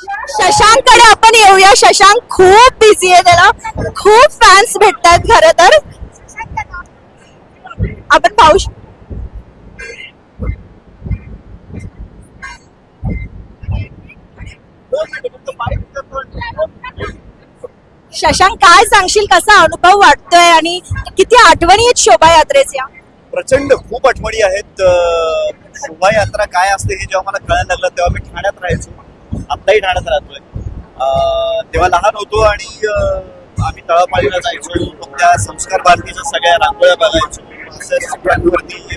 शशांककडे आपण येऊया. शशांक खूप बिझी आहे त्याला. खूप फॅन्स भेटतात खर तर. आपण पाहू शशांक काय सांगशील? कसा अनुभव वाटतोय आणि किती आठवणी आहेत शोभायात्रेच्या? प्रचंड खूप आठवणी आहेत. शोभायात्रा काय असते हे जेव्हा मला कळायला लागलं तेव्हा मी ठाण्यात राहायचो. आत्ताही ठाण्यात राहतोय. तेव्हा लहान होतो आणि आम्ही तळापाळीला जायचो. मग त्या संस्कार भारतीच्या सगळ्या रांगोळ्या बघायचो. असं चित्रांवरती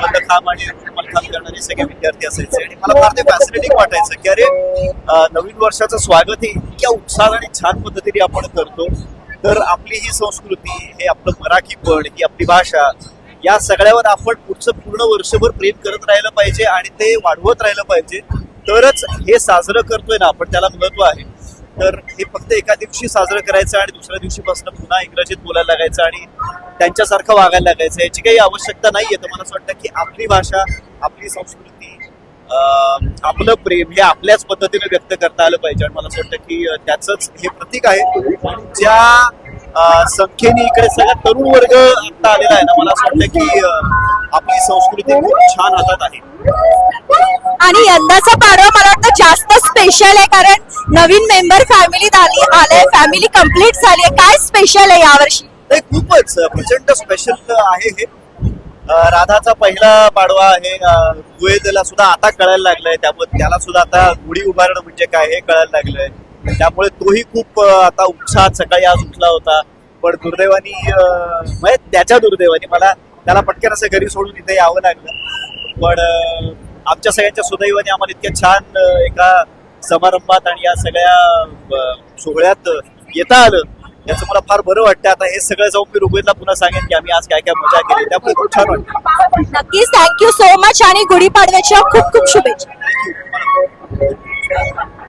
मल्लखांब आणि मलखांब करणारे सगळे विद्यार्थी असायचे. आणि मला फार ते फॅसिनेटिंग वाटायचं की अरे नवीन वर्षाचं स्वागत हे इतक्या उत्साह आणि छान पद्धतीने आपण करतो. तर आपली ही संस्कृती हे आपलं मराठीपण ही आपली भाषा या सगळ्यावर आपण पुढचं पूर्ण वर्षभर प्रेम करत राहिलं पाहिजे आणि ते वाढवत राहिलं पाहिजे. तरच हे साजरं करतोय ना आपण त्याला महत्त्व आहे. तर हे फक्त एका दिवशी साजरं करायचं आणि दुसऱ्या दिवशीपासून पुन्हा इंग्रजीत बोलायला लागायचं आणि त्यांच्यासारखं वागायला लागायचं याची काही आवश्यकता नाहीये. तर मला असं वाटतं की आपली भाषा आपली संस्कृती आपलं प्रेम हे आपल्याच पद्धतीने व्यक्त करता आलं पाहिजे. आणि मला असं वाटतं की त्याचंच हे प्रतीक आहे. ज्या संख्येने इकडे सगळा तरुण वर्ग आता आलेला आहे ना मला असं वाटतं की आपली संस्कृती खूप छान हातात आहे. आणि यंदाचा पाडवा मला वाटतं जास्त स्पेशल आहे कारण नवीन मेंबर फॅमिलीत आली आले फॅमिली कंप्लीट झाली आहे. काय स्पेशल आहे यावर्षी? नाही खूपच प्रचंड स्पेशल आहे हे. राधाचा पहिला पाडवा आहे. अं, सुद्धा आता कळायला लागलाय. त्यामुळे त्याला सुद्धा आता गुढी उभारणं म्हणजे काय हे कळायला लागलंय. त्यामुळे तोही खूप आता उत्साहात सकाळी आज उठला होता. पण दुर्दैवानी म्हणजे त्याच्या दुर्दैवानी मला त्याला पटकन असं घरी सोडून इथे यावं लागलं. पण आमच्या सगळ्यांच्या सुदैवाने आम्हाला इतक्या छान एका समारंभात आणि या सगळ्या सोहळ्यात येता आलं. याचं मला फार बरं वाटतं. आता हे सगळं जाऊन मी रुबेनला पुन्हा सांगेन की आम्ही आज काय काय मजा केली. त्यामुळे खूप छान वाटतं नक्कीच. थँक्यू सो मच आणि गुढीपाडव्याच्या खूप खूप शुभेच्छा.